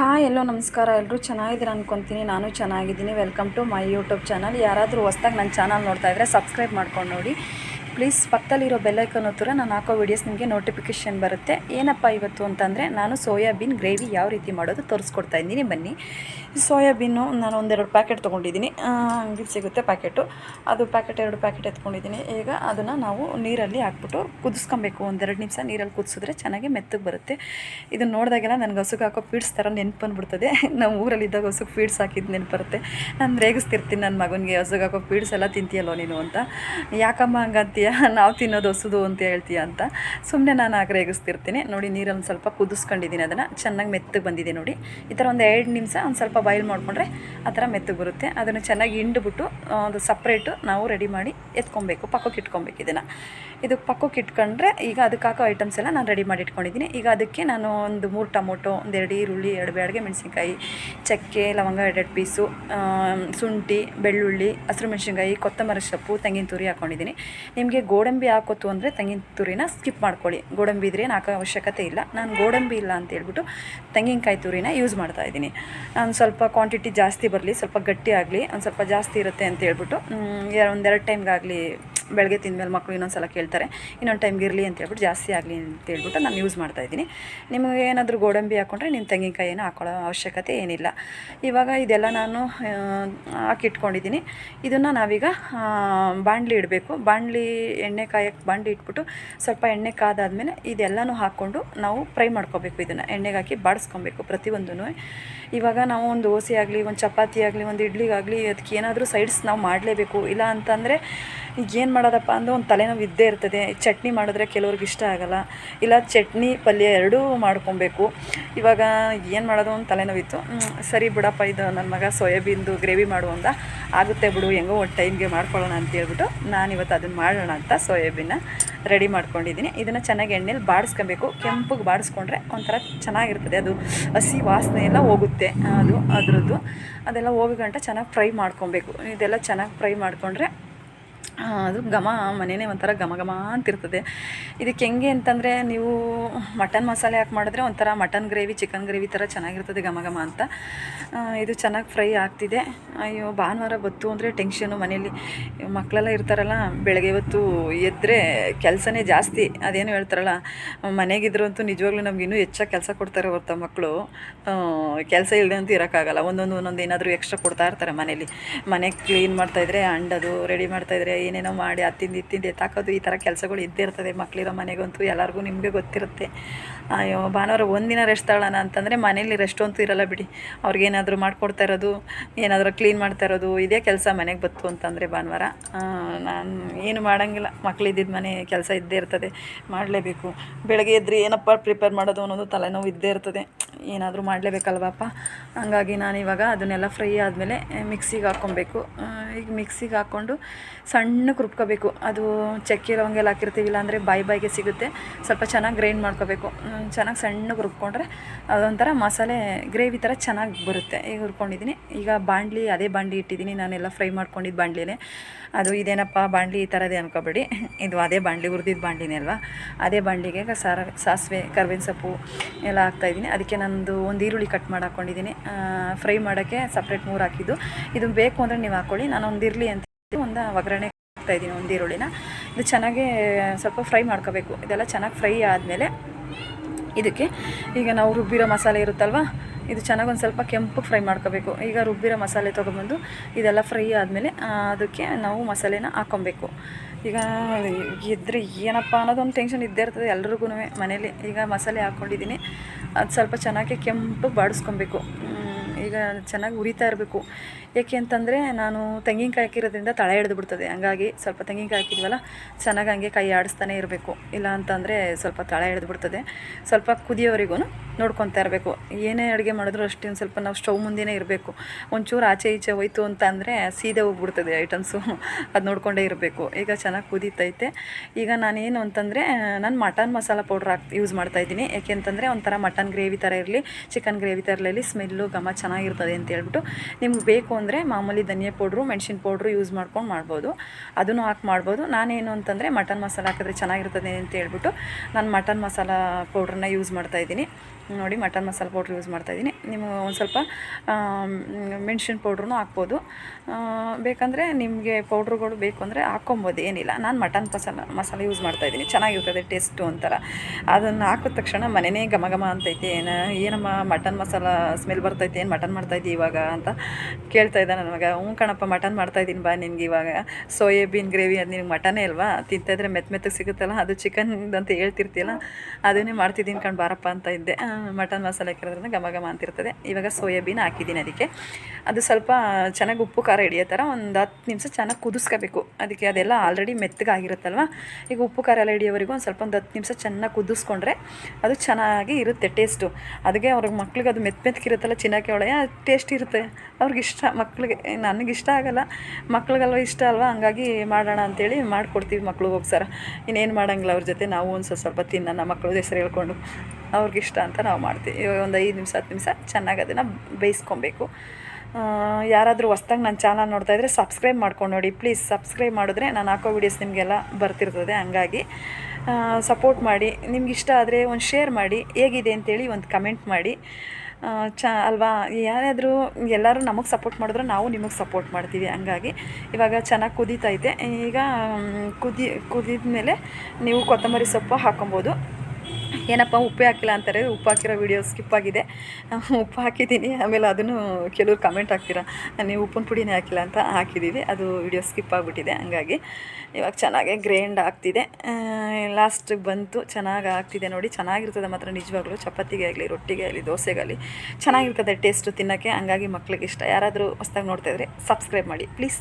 Hi, ಎಲ್ಲೋ ನಮಸ್ಕಾರ. ಎಲ್ಲರೂ ಚೆನ್ನಾಗಿದ್ದೀರಾ ಅನ್ಕೊತೀನಿ. ನಾನು ಚೆನ್ನಾಗಿದ್ದೀನಿ. Welcome to my YouTube channel ಯಾರಾದರೂ ಹೊಸ್ದಾಗಿ ನನ್ನ ಚಾನಲ್ ನೋಡ್ತಾ ಇದ್ದರೆ ಸಬ್ಸ್ಕ್ರೈಬ್ ಮಾಡ್ಕೊಂಡು ನೋಡಿ. ಪ್ಲೀಸ್ ಪಕ್ಕದಲ್ಲಿರೋ ಬೆಲ್ಲೈಕನ್ ಹತ್ತಿರ ನಾನು ಹಾಕೋ ವೀಡಿಯೋಸ್ ನಿಮಗೆ ನೋಟಿಫಿಕೇಷನ್ ಬರುತ್ತೆ. ಏನಪ್ಪ ಇವತ್ತು ಅಂತಂದರೆ ನಾನು ಸೋಯಾಬೀನ್ ಗ್ರೇವಿ ಯಾವ ರೀತಿ ಮಾಡೋದು ತೋರಿಸ್ಕೊಡ್ತಾ ಇದ್ದೀನಿ. ಬನ್ನಿ. ಸೋಯಾಬೀನು ನಾನು ಒಂದೆರಡು ಪ್ಯಾಕೆಟ್ ತೊಗೊಂಡಿದ್ದೀನಿ. ಹಂಗೆ ಸಿಗುತ್ತೆ ಪ್ಯಾಕೆಟು ಅದು ಪ್ಯಾಕೆಟ್ ಎರಡು ಪ್ಯಾಕೆಟ್ ಎತ್ಕೊಂಡಿದ್ದೀನಿ. ಈಗ ಅದನ್ನು ನಾವು ನೀರಲ್ಲಿ ಹಾಕ್ಬಿಟ್ಟು ಕುದಿಸ್ಕೊಬೇಕು. ಒಂದೆರಡು ನಿಮಿಷ ನೀರಲ್ಲಿ ಕುದಿಸಿದ್ರೆ ಚೆನ್ನಾಗಿ ಮೆತ್ತಗೆ ಬರುತ್ತೆ. ಇದನ್ನು ನೋಡಿದಾಗೆಲ್ಲ ನನಗೆ ಹಸುಗೆ ಹಾಕೋ ಫೀಡ್ಸ್ ಥರ ನೆನಪು ಬಂದ್ಬಿಡ್ತದೆ ನಮ್ಮ ಊರಲ್ಲಿದ್ದಾಗ ಹಸುಗೆ ಫೀಡ್ಸ್ ಹಾಕಿದ್ದು ನೆನಪು ಬರುತ್ತೆ. ನಾನು ರೇಗಿಸ್ತಿರ್ತೀನಿ ನನ್ನ ಮಗನಿಗೆ. ಹಸುಗೆ ಹಾಕೋ ಫೀಡ್ಸ್ ಎಲ್ಲ ತಿಂತೀಯಲ್ಲೋ ನೀನು ಅಂತ. ಯಾಕಮ್ಮ ಹಂಗಂತೀಯ? ನಾವು ತಿನ್ನೋದು ಹೊಸದು ಅಂತ ಹೇಳ್ತೀಯ ಅಂತ. ಸುಮ್ಮನೆ ನಾನು ಆಗ ರೇಗಿಸ್ತಿರ್ತೀನಿ. ನೋಡಿ ನೀರಲ್ಲಿ ಸ್ವಲ್ಪ ಕುದಿಸ್ಕೊಂಡಿದ್ದೀನಿ ಅದನ್ನು. ಚೆನ್ನಾಗಿ ಮೆತ್ತಗೆ ಬಂದಿದೆ ನೋಡಿ. ಈ ಥರ ಒಂದು ಎರಡು ನಿಮಿಷ ಒಂದು ಸ್ವಲ್ಪ ಬಾಯ್ಲ್ ಮಾಡಿಕೊಂಡ್ರೆ ಆ ಥರ ಮೆತ್ತಗೆ ಬರುತ್ತೆ. ಅದನ್ನು ಚೆನ್ನಾಗಿ ಹಿಂಡ್ಬಿಟ್ಟು ಒಂದು ಸಪ್ರೇಟು ನಾವು ರೆಡಿ ಮಾಡಿ ಎತ್ಕೊಬೇಕು, ಪಕ್ಕಕ್ಕೆ ಇಟ್ಕೊಬೇಕು ಇದನ್ನು. ಇದು ಪಕ್ಕಕ್ಕೆ ಇಟ್ಕೊಂಡ್ರೆ ಈಗ ಅದಕ್ಕೆ ಹಾಕೋ ಐಟಮ್ಸ್ ಎಲ್ಲ ನಾನು ರೆಡಿ ಮಾಡಿ ಇಟ್ಕೊಂಡಿದ್ದೀನಿ. ಈಗ ಅದಕ್ಕೆ ನಾನು ಒಂದು ಮೂರು ಟೊಮೊಟೊ ಒಂದೆರಡು ಈರುಳ್ಳಿ, ಎರಡು ಬೇಡಿಗೆ ಮೆಣಸಿನ್ಕಾಯಿ, ಚಕ್ಕೆ, ಲವಂಗ ಎರಡೆರಡು ಪೀಸು ಶುಂಠಿ, ಬೆಳ್ಳುಳ್ಳಿ, ಹಸಿರು ಮೆಣಸಿನ್ಕಾಯಿ, ಕೊತ್ತಂಬರಿ ಸೊಪ್ಪು, ತೆಂಗಿನ ತುರಿ ಹಾಕ್ಕೊಂಡಿದ್ದೀನಿ ನಿಮಗೆ ಗೋಡಂಬಿ ಹಾಕೋತು ಅಂದರೆ ತೆಂಗಿನ ತುರಿನ ಸ್ಕಿಪ್ ಮಾಡ್ಕೊಳ್ಳಿ. ಗೋಡಂಬಿ ಇದ್ರೆ ಏನು ಹಾಕೋ ಅವಶ್ಯಕತೆ ಇಲ್ಲ. ನಾನು ಗೋಡಂಬಿ ಇಲ್ಲ ಅಂತ ಹೇಳ್ಬಿಟ್ಟು ತೆಂಗಿನಕಾಯಿ ತುರಿನ ಯೂಸ್ ಮಾಡ್ತಾ ಇದ್ದೀನಿ. ನಾನು ಸ್ವಲ್ಪ ಕ್ವಾಂಟಿಟಿ ಜಾಸ್ತಿ ಬರಲಿ, ಸ್ವಲ್ಪ ಗಟ್ಟಿ ಆಗಲಿ, ಒಂದು ಸ್ವಲ್ಪ ಜಾಸ್ತಿ ಇರುತ್ತೆ ಅಂತ ಹೇಳ್ಬಿಟ್ಟು ಒಂದೆರಡು ಟೈಮ್ಗಾಗಲಿ ಬೆಳಗ್ಗೆ ತಿಂದಮೇಲೆ ಮಕ್ಕಳು ಇನ್ನೊಂದು ಸಲ ಕೇಳ್ತಾರೆ, ಇನ್ನೊಂದು ಟೈಮ್ಗೆ ಇರಲಿ ಅಂತ ಹೇಳ್ಬಿಟ್ಟು ಜಾಸ್ತಿ ಆಗಲಿ ಅಂತ ಹೇಳ್ಬಿಟ್ಟು ನಾನು ಯೂಸ್ ಮಾಡ್ತಾ ಇದ್ದೀನಿ. ನಿಮಗೆ ಏನಾದರೂ ಗೋಡಂಬಿ ಹಾಕ್ಕೊಂಡ್ರೆ ನಿಮ್ಮ ತೆಂಗಿನಕಾಯಿ ಏನು ಹಾಕೊಳ್ಳೋ ಅವಶ್ಯಕತೆ ಏನಿಲ್ಲ. ಇವಾಗ ಇದೆಲ್ಲ ನಾನು ಹಾಕಿಟ್ಕೊಂಡಿದ್ದೀನಿ ಇದನ್ನು ನಾವೀಗ ಬಾಣಲಿ ಇಡಬೇಕು. ಬಾಣಲಿ ಎಣ್ಣೆ ಕಾಯಕ್ಕೆ ಬಾಂಡ್ಲಿ ಇಟ್ಬಿಟ್ಟು ಸ್ವಲ್ಪ ಎಣ್ಣೆ ಕಾದಾದಮೇಲೆ ಇದೆಲ್ಲನೂ ಹಾಕ್ಕೊಂಡು ನಾವು ಫ್ರೈ ಮಾಡ್ಕೋಬೇಕು ಇದನ್ನು. ಎಣ್ಣೆಗೆ ಹಾಕಿ ಬಾಡಿಸ್ಕೊಬೇಕು ಪ್ರತಿಯೊಂದೂ ಇವಾಗ ನಾವು ಒಂದು ದೋಸೆ ಆಗಲಿ, ಒಂದು ಚಪಾತಿ ಆಗಲಿ, ಒಂದು ಇಡ್ಲಿಗಾಗಲಿ, ಅದಕ್ಕೆ ಏನಾದರೂ ಸೈಡ್ಸ್ ನಾವು ಮಾಡಲೇಬೇಕು. ಇಲ್ಲ ಅಂತಂದರೆ ಏನು ಮಾಡೋದಪ್ಪ ಅಂದರೆ ಒಂದು ತಲೆನೋವು ಇದ್ದೇ ಇರ್ತದೆ. ಚಟ್ನಿ ಮಾಡಿದ್ರೆ ಕೆಲವ್ರಿಗೆ ಇಷ್ಟ ಆಗೋಲ್ಲ. ಇಲ್ಲ ಚಟ್ನಿ ಪಲ್ಯ ಎರಡೂ ಮಾಡ್ಕೊಬೇಕು. ಇವಾಗ ಏನು ಮಾಡೋದು ಒಂದು ತಲೆನೋವಿತ್ತು. ಸರಿ ಬಿಡಪ್ಪ, ಇದು ನನ್ನ ಮಗ ಸೋಯಾಬೀನ್ದು ಗ್ರೇವಿ ಮಾಡುವಂದ ಆಗುತ್ತೆ ಬಿಡು, ಹೆಂಗೋ ಒಂದು ಟೈಮ್ಗೆ ಮಾಡ್ಕೊಳ್ಳೋಣ ಅಂತ ಹೇಳ್ಬಿಟ್ಟು ನಾನು ಇವತ್ತು ಅದನ್ನು ಮಾಡೋಣ ಅಂತ ಸೋಯಾಬೀನ ರೆಡಿ ಮಾಡ್ಕೊಂಡಿದ್ದೀನಿ. ಇದನ್ನು ಚೆನ್ನಾಗಿ ಎಣ್ಣೆಲಿ ಬಾಡಿಸ್ಕೊಬೇಕು. ಕೆಂಪಗೆ ಬಾಡಿಸ್ಕೊಂಡ್ರೆ ಒಂಥರ ಚೆನ್ನಾಗಿರ್ತದೆ. ಅದು ಹಸಿ ವಾಸನೆ ಎಲ್ಲ ಹೋಗುತ್ತೆ, ಅದು ಅದರದ್ದು. ಅದೆಲ್ಲ ಹೋಗಿ ಗಂಟ ಚೆನ್ನಾಗಿ ಫ್ರೈ ಮಾಡ್ಕೊಬೇಕು. ಇದೆಲ್ಲ ಚೆನ್ನಾಗಿ ಫ್ರೈ ಮಾಡಿಕೊಂಡ್ರೆ ಅದು ಘಮ ಮನೆಯೇ ಒಂಥರ ಘಮ ಘಮ ಅಂತಿರ್ತದೆ. ಇದಕ್ಕೆ ಹೆಂಗೆ ಅಂತಂದರೆ ನೀವು ಮಟನ್ ಮಸಾಲೆ ಹಾಕಿ ಮಾಡಿದ್ರೆ ಒಂಥರ ಮಟನ್ ಗ್ರೇವಿ, ಚಿಕನ್ ಗ್ರೇವಿ ಥರ ಚೆನ್ನಾಗಿರ್ತದೆ ಘಮ ಘಮ ಅಂತ. ಇದು ಚೆನ್ನಾಗಿ ಫ್ರೈ ಆಗ್ತಿದೆ. ಅಯ್ಯೋ, ಭಾನುವಾರ ಬತ್ತು ಅಂದರೆ ಟೆನ್ಷನು ಮನೇಲಿ. ಮಕ್ಕಳೆಲ್ಲ ಇರ್ತಾರಲ್ಲ, ಬೆಳಗ್ಗೆ ಇವತ್ತು ಎದ್ದರೆ ಕೆಲಸನೇ ಜಾಸ್ತಿ. ಅದೇನು ಹೇಳ್ತಾರಲ್ಲ ಮನೆಗಿದ್ರು ಅಂತೂ ನಿಜವಾಗ್ಲೂ ನಮ್ಗೆ ಇನ್ನೂ ಹೆಚ್ಚಾಗಿ ಕೆಲಸ ಕೊಡ್ತಾರೆ ಹೊರತ ಮಕ್ಕಳು ಕೆಲಸ ಇಲ್ಲದೆ ಅಂತೂ ಇರೋಕ್ಕಾಗಲ್ಲ. ಒಂದೊಂದು ಒಂದೊಂದು ಏನಾದರೂ ಎಕ್ಸ್ಟ್ರಾ ಕೊಡ್ತಾ ಇರ್ತಾರೆ ಮನೇಲಿ. ಮನೆ ಕ್ಲೀನ್ ಮಾಡ್ತಾಯಿದ್ರೆ ಅಂಡೋದು ರೆಡಿ ಮಾಡ್ತಾಯಿದ್ರೆ ಏನೇನೋ ಮಾಡಿ ಅತ್ತಿಂದ ಇತ್ತಿಂದ ಎತ್ತಾಕೋದು ಈ ಥರ ಕೆಲಸಗಳು ಇದ್ದೇ ಇರ್ತದೆ ಮಕ್ಕಳಿರೋ ಮನೆಗಂತೂ ಎಲ್ಲರಿಗೂ ನಿಮಗೆ ಗೊತ್ತಿರುತ್ತೆ. ಅಯ್ಯೋ, ಭಾನುವಾರ ಒಂದಿನ ರೆಸ್ಟ್ ತಗೊಳ್ಳೋಣ ಅಂತಂದರೆ ಮನೇಲಿ ರೆಸ್ಟ್ ಅಂತೂ ಇರಲ್ಲ ಬಿಡಿ. ಅವ್ರಿಗೇನಾದರೂ ಮಾಡ್ಕೊಡ್ತಾ ಇರೋದು, ಏನಾದರೂ ಕ್ಲೀನ್ ಮಾಡ್ತಾ ಇರೋದು, ಇದೇ ಕೆಲಸ ಮನೆಗೆ ಬತ್ತು ಅಂತಂದರೆ ಭಾನುವಾರ ನಾನು ಏನು ಮಾಡೋಂಗಿಲ್ಲ. ಮಕ್ಕಳಿದ್ದಿದ್ದು ಮನೆ ಕೆಲಸ ಇದ್ದೇ ಇರ್ತದೆ. ಮಾಡಲೇಬೇಕು. ಬೆಳಗ್ಗೆ ಎದ್ರಿ ಏನಪ್ಪ ಪ್ರಿಪೇರ್ ಮಾಡೋದು ಅನ್ನೋದು ತಲೆನೋವು ಇದ್ದೇ ಇರ್ತದೆ. ಏನಾದರೂ ಮಾಡಲೇಬೇಕಲ್ವಪ್ಪ? ಹಂಗಾಗಿ ನಾನು ಇವಾಗ ಅದನ್ನೆಲ್ಲ ಫ್ರೈ ಆದಮೇಲೆ ಮಿಕ್ಸಿಗೆ ಹಾಕ್ಕೊಬೇಕು. ಈಗ ಮಿಕ್ಸಿಗೆ ಹಾಕ್ಕೊಂಡು ಸಣ್ಣಕ್ಕೆ ರುಬ್ಕೋಬೇಕು. ಅದು ಚಕ್ಕೆ ಲವಂಗೆಲ್ಲ ಹಾಕಿರ್ತೀವಿಲ್ಲ ಅಂದರೆ ಬಾಯಿ ಬಾಯಿಗೆ ಸಿಗುತ್ತೆ. ಸ್ವಲ್ಪ ಚೆನ್ನಾಗಿ ಗ್ರೈಂಡ್ ಮಾಡ್ಕೋಬೇಕು. ಚೆನ್ನಾಗಿ ಸಣ್ಣಗೆ ರುಬ್ಕೊಂಡ್ರೆ ಅದೊಂಥರ ಮಸಾಲೆ ಗ್ರೇವಿ ಥರ ಚೆನ್ನಾಗಿ ಬರುತ್ತೆ. ಈಗ ಹುರ್ಕೊಂಡಿದ್ದೀನಿ ಈಗ ಬಾಂಡ್ಲಿ, ಅದೇ ಬಾಂಡ್ಲಿ ಇಟ್ಟಿದ್ದೀನಿ ನಾನೆಲ್ಲ ಫ್ರೈ ಮಾಡ್ಕೊಂಡಿದ್ದು ಬಾಂಡ್ಲಿನೇ. ಅದು ಇದೇನಪ್ಪ, ಬಾಂಡ್ಲಿ ಈ ಥರದೇ ಅನ್ಕೋಬೇಡಿ. ಇದು ಅದೇ ಬಾಂಡ್ಲಿ ಹುರಿದಿದ್ದು ಬಾಂಡ್ಲಿನೇ ಅಲ್ವಾ? ಅದೇ ಬಾಂಡ್ಲಿಗೆ ಸಾರ, ಸಾಸಿವೆ, ಕರ್ಬೇವಿನ ಸೊಪ್ಪು ಎಲ್ಲ ಹಾಕ್ತಾಯಿದ್ದೀನಿ ಅದಕ್ಕೆ ನಂದು ಒಂದು ಈರುಳ್ಳಿ ಕಟ್ ಮಾಡಿ ಹಾಕೊಂಡಿದ್ದೀನಿ. ಫ್ರೈ ಮಾಡೋಕ್ಕೆ ಸಪ್ರೇಟ್ ಮೂರು ಹಾಕಿದ್ದು. ಇದು ಬೇಕು ಅಂದರೆ ನೀವು ಹಾಕ್ಕೊಳ್ಳಿ ನಾನು ಒಂದು ಇರಲಿ ಅಂತ ಒಂದು ಒಗ್ಗರಣೆ ಹಾಕ್ತಾಯಿದ್ದೀನಿ ಒಂದು ಈರುಳ್ಳಿನ. ಇದು ಚೆನ್ನಾಗಿ ಸ್ವಲ್ಪ ಫ್ರೈ ಮಾಡ್ಕೋಬೇಕು. ಇದೆಲ್ಲ ಚೆನ್ನಾಗಿ ಫ್ರೈ ಆದಮೇಲೆ ಇದಕ್ಕೆ. ಈಗ ನಾವು ರುಬ್ಬಿರೋ ಮಸಾಲೆ ಇರುತ್ತಲ್ವ? ಇದು ಚೆನ್ನಾಗಿ ಒಂದು ಸ್ವಲ್ಪ ಕೆಂಪು ಫ್ರೈ ಮಾಡ್ಕೋಬೇಕು. ಈಗ ರುಬ್ಬಿರೋ ಮಸಾಲೆ ತೊಗೊಬಂದು ಇದೆಲ್ಲ ಫ್ರೈ ಆದಮೇಲೆ ಅದಕ್ಕೆ ನಾವು ಮಸಾಲೆನ ಹಾಕ್ಕೊಬೇಕು. ಈಗ ಇದ್ರೆ ಏನಪ್ಪ ಅನ್ನೋದೊಂದು ಟೆನ್ಷನ್ ಇದ್ದೇ ಇರ್ತದೆ ಎಲ್ರಿಗೂ ಮನೇಲಿ. ಈಗ ಮಸಾಲೆ ಹಾಕ್ಕೊಂಡಿದ್ದೀನಿ ಅದು ಸ್ವಲ್ಪ ಚೆನ್ನಾಗಿ ಕೆಂಪು ಬಾಡಿಸ್ಕೊಬೇಕು. ಈಗ ಚೆನ್ನಾಗಿ ಉರಿತಾ ಇರಬೇಕು. ಏಕೆ ಅಂತಂದರೆ ನಾನು ತೆಂಗಿನಕಾಯಿ ಹಾಕಿರೋದ್ರಿಂದ ತಳೆ ಹಿಡಿದು ಬಿಡ್ತದೆ. ಹಂಗಾಗಿ ಸ್ವಲ್ಪ ತೆಂಗಿನಕಾಯಿ ಹಾಕಿದ್ವಲ್ಲ, ಚೆನ್ನಾಗಿ ಹಂಗೆ ಕೈ ಆಡಿಸ್ತಾನೆ ಇರಬೇಕು. ಇಲ್ಲ ಅಂತಂದರೆ ಸ್ವಲ್ಪ ತಳೆ ಹಿಡಿದು ಬಿಡ್ತದೆ. ಸ್ವಲ್ಪ ಕುದಿಯೋವರೆಗೂ ನೋಡ್ಕೊತಾ ಇರಬೇಕು. ಏನೇ ಅಡುಗೆ ಮಾಡಿದ್ರು ಅಷ್ಟೇ ಒಂದು ಸ್ವಲ್ಪ ನಾವು ಸ್ಟವ್ ಮುಂದೆನೇ ಇರಬೇಕು. ಒಂಚೂರು ಆಚೆ ಈಚೆ ಹೋಯ್ತು ಅಂತ ಅಂದರೆ ಸೀದೆ ಹೋಗ್ಬಿಡ್ತದೆ ಐಟಮ್ಸು. ಅದು ನೋಡಿಕೊಂಡೇ ಇರಬೇಕು. ಈಗ ಚೆನ್ನಾಗಿ ಕುದೀತೈತೆ. ಈಗ ನಾನೇನು ಅಂತಂದರೆ, ನಾನು ಮಟನ್ ಮಸಾಲ ಪೌಡ್ರ್ ಹಾಕಿ ಯೂಸ್ ಮಾಡ್ತಾಯಿದ್ದೀನಿ ಯಾಕೆಂತಂದರೆ ಒಂಥರ ಮಟನ್ ಗ್ರೇವಿ ಥರ ಇರಲಿ, ಚಿಕನ್ ಗ್ರೇವಿ ಥರ ಇರಲಿ, ಸ್ಮೆಲ್ಲು, ಘಮ ಚೆನ್ನಾಗಿರ್ತದೆ ಅಂತ ಹೇಳ್ಬಿಟ್ಟು ನಿಮ್ಗೆ ಬೇಕು ಅಂದರೆ ಮಾಮೂಲಿ ಧನಿಯಾ ಪೌಡ್ರು, ಮೆಣಸಿನ ಪೌಡ್ರು ಯೂಸ್ ಮಾಡ್ಕೊಂಡು ಮಾಡ್ಬೋದು. ಅದನ್ನು ಹಾಕಿ ಮಾಡ್ಬೋದು. ನಾನೇನು ಅಂತಂದರೆ ಮಟನ್ ಮಸಾಲ ಹಾಕಿದ್ರೆ ಚೆನ್ನಾಗಿರ್ತದೆ ಅಂತ ಹೇಳ್ಬಿಟ್ಟು ನಾನು ಮಟನ್ ಮಸಾಲ ಪೌಡ್ರನ್ನ ಯೂಸ್ ಮಾಡ್ತಾಯಿದ್ದೀನಿ ನೋಡಿ ಮಟನ್ ಮಸಾಲೆ ಪೌಡ್ರ್ ಯೂಸ್ ಮಾಡ್ತಾ ಇದ್ದೀನಿ. ನೀವು ಒಂದು ಸ್ವಲ್ಪ ಮೆಣಸಿನ ಪೌಡ್ರೂ ಹಾಕ್ಬೋದು. ಬೇಕಂದರೆ ನಿಮಗೆ ಪೌಡ್ರುಗಳು ಬೇಕು ಅಂದರೆ ಹಾಕ್ಕೊಬೋದು, ಏನಿಲ್ಲ. ನಾನು ಮಟನ್ ಮಸಾಲ ಮಸಾಲೆ ಯೂಸ್ ಮಾಡ್ತಾ ಇದ್ದೀನಿ. ಚೆನ್ನಾಗಿರ್ತದೆ ಟೇಸ್ಟು ಒಂಥರ. ಅದನ್ನು ಹಾಕಿದ ತಕ್ಷಣ ಮನೆಯೇ ಘಮ ಘಮ ಅಂತೈತೆ. ಏನು, ಏನಮ್ಮ ಮಟನ್ ಮಸಾಲ ಸ್ಮೆಲ್ ಬರ್ತೈತೆ, ಏನು ಮಟನ್ ಮಾಡ್ತಾಯಿದ್ದಿ ಇವಾಗ ಅಂತ ಕೇಳ್ತಾ ಇದ್ದ ನನ್ನ ಮಗ. ಹ್ಞೂ ಕಣಪ್ಪ, ಮಟನ್ ಮಾಡ್ತಾಯಿದ್ದೀನಿ ಬಾ ನಿನಗೆ ಇವಾಗ. ಸೋಯಾಬೀನ್, ಗ್ರೇವಿ ಅದು ನಿನಗೆ ಮಟನೇ ಅಲ್ವಾ? ತಿಂತಾಯಿದ್ರೆ ಮೆತ್ತ ಮೆತ್ತಗೆ ಸಿಗುತ್ತಲ್ಲ, ಅದು ಚಿಕನ್ ಅಂತ ಹೇಳ್ತಿರ್ತೀಯಲ್ಲ, ಅದನ್ನೇ ಮಾಡ್ತಿದ್ದೀನಿ ಕಣ್ ಬಾರಪ್ಪ ಅಂತ ಇದ್ದೆ. ಮಟನ್ ಮಸಾಲೆ ಹಾಕಿರೋದ್ರಿಂದ ಘಮ ಘಮ ಅಂತಿರ್ತದೆ. ಇವಾಗ ಸೋಯಾಬೀನ್ ಹಾಕಿದ್ದೀನಿ ಅದಕ್ಕೆ. ಅದು ಸ್ವಲ್ಪ ಚೆನ್ನಾಗಿ ಉಪ್ಪು ಖಾರ ಹಿಡಿಯೋ ಥರ ಒಂದು ಹತ್ತು ನಿಮಿಷ ಚೆನ್ನಾಗಿ ಕುದಿಸ್ಕೋಬೇಕು. ಅದಕ್ಕೆ ಅದೆಲ್ಲ ಆಲ್ರೆಡಿ ಮೆತ್ತಗಾಗಿರುತ್ತಲ್ವ? ಈಗ ಉಪ್ಪು ಖಾರ ಎಲ್ಲ ಹಿಡಿಯೋವರೆಗೂ ಒಂದು ಸ್ವಲ್ಪ ಒಂದು ಹತ್ತು ನಿಮಿಷ ಚೆನ್ನಾಗಿ ಕುದಿಸ್ಕೊಂಡ್ರೆ ಅದು ಚೆನ್ನಾಗಿ ಇರುತ್ತೆ ಟೇಸ್ಟು ಅದಕ್ಕೆ ಅವ್ರಿಗೆ ಮಕ್ಳಿಗೆ ಅದು ಮೆತ್ತ ಮೆತ್ತಗಿರುತ್ತಲ್ಲ ಚಿನ್ನಕ್ಕೆ ಒಳೆಯ ಟೇಸ್ಟ್ ಇರುತ್ತೆ. ಅವ್ರಿಗೆ ಇಷ್ಟ. ಮಕ್ಳಿಗೆ, ನನಗೆ ಇಷ್ಟ ಆಗಲ್ಲ. ಮಕ್ಳಿಗಲ್ವ ಇಷ್ಟ ಅಲ್ವಾ? ಹಂಗಾಗಿ ಮಾಡೋಣ ಅಂತೇಳಿ ಮಾಡಿಕೊಡ್ತೀವಿ ಮಕ್ಳಿಗೆ ಹೋಗ್ಸಾರ ಇನ್ನೇನು ಮಾಡೋಂಗಿಲ್ಲ ಅವ್ರ ಜೊತೆ. ನಾವು ಒಂದು ಸ್ವಲ್ಪ ಸ್ವಲ್ಪ ತಿನ್ನೋಣ ಮಕ್ಳದ್ದು ಹೆಸರು ಹೇಳ್ಕೊಂಡು. ಅವ್ರಿಗೆ ಇಷ್ಟ ಅಂತ ನಾವು ಮಾಡ್ತೀವಿ. ಇವಾಗ ಒಂದು ಐದು ನಿಮಿಷ, ಹತ್ತು ನಿಮಿಷ ಚೆನ್ನಾಗಿ ಅದನ್ನು ಬೇಯಿಸ್ಕೊಬೇಕು. ಯಾರಾದರೂ ಹೊಸ್ದಾಗಿ ನನ್ನ ಚಾನಲ್ ನೋಡ್ತಾ ಇದ್ದರೆ ಸಬ್ಸ್ಕ್ರೈಬ್ ಮಾಡ್ಕೊಂಡು ನೋಡಿ. ಪ್ಲೀಸ್ ಸಬ್ಸ್ಕ್ರೈಬ್ ಮಾಡಿದ್ರೆ ನಾನು ಹಾಕೋ ವೀಡಿಯೋಸ್ ನಿಮಗೆಲ್ಲ ಬರ್ತಿರ್ತದೆ ಹಂಗಾಗಿ. ಸಪೋರ್ಟ್ ಮಾಡಿ. ನಿಮ್ಗೆ ಇಷ್ಟ ಆದರೆ ಒಂದು ಶೇರ್ ಮಾಡಿ. ಹೇಗಿದೆ ಅಂತೇಳಿ ಒಂದು ಕಮೆಂಟ್ ಮಾಡಿ. ಚ, ಅಲ್ವಾ? ಯಾರಾದರೂ ಎಲ್ಲರೂ ನಮಗೆ ಸಪೋರ್ಟ್ ಮಾಡಿದ್ರೆ ನಾವು ನಿಮಗೆ ಸಪೋರ್ಟ್ ಮಾಡ್ತೀವಿ ಹಂಗಾಗಿ. ಇವಾಗ ಚೆನ್ನಾಗಿ ಕುದೀತೈತೆ ಈಗ ಕುದಿ ಕುದಿದ ಮೇಲೆ ನೀವು ಕೊತ್ತಂಬರಿ ಸೊಪ್ಪು ಹಾಕೊಬೋದು. ಏನಪ್ಪ, ಉಪ್ಪೇ ಹಾಕಿಲ್ಲ ಅಂತಾರೆ. ಉಪ್ಪು ಹಾಕಿರೋ ವೀಡಿಯೋ ಸ್ಕಿಪ್ ಆಗಿದೆ. ಉಪ್ಪು ಹಾಕಿದ್ದೀನಿ. ಆಮೇಲೆ ಅದನ್ನು ಕೆಲವರು ಕಮೆಂಟ್ ಹಾಕ್ತೀರಾ, ನೀವು ಉಪ್ಪಿನ ಪುಡಿನೇ ಹಾಕಿಲ್ಲ ಅಂತ ಹಾಕಿದ್ದೀವಿ. ಅದು ವೀಡಿಯೋ ಸ್ಕಿಪ್ ಆಗಿಬಿಟ್ಟಿದೆ ಹಂಗಾಗಿ. ಇವಾಗ ಚೆನ್ನಾಗೆ ಗ್ರೈಂಡ್ ಆಗ್ತಿದೆ. ಲಾಸ್ಟಿಗೆ ಬಂತು. ಚೆನ್ನಾಗಿ ಆಗ್ತಿದೆ ನೋಡಿ. ಚೆನ್ನಾಗಿರ್ತದೆ ಮಾತ್ರ ನಿಜವಾಗ್ಲೂ. ಚಪಾತಿಗೆ ಆಗಲಿ, ರೊಟ್ಟಿಗೆ ಆಗಲಿ ದೋಸೆಗಾಗಲಿ ಚೆನ್ನಾಗಿರ್ತದೆ ಟೇಸ್ಟು ತಿನ್ನೋಕ್ಕೆ. ಹಂಗಾಗಿ ಮಕ್ಳಿಗೆ ಇಷ್ಟ. ಯಾರಾದರೂ ಹೊಸ್ದಾಗಿ ನೋಡ್ತಾಯಿದ್ರೆ ಸಬ್ಸ್ಕ್ರೈಬ್ ಮಾಡಿ. ಪ್ಲೀಸ್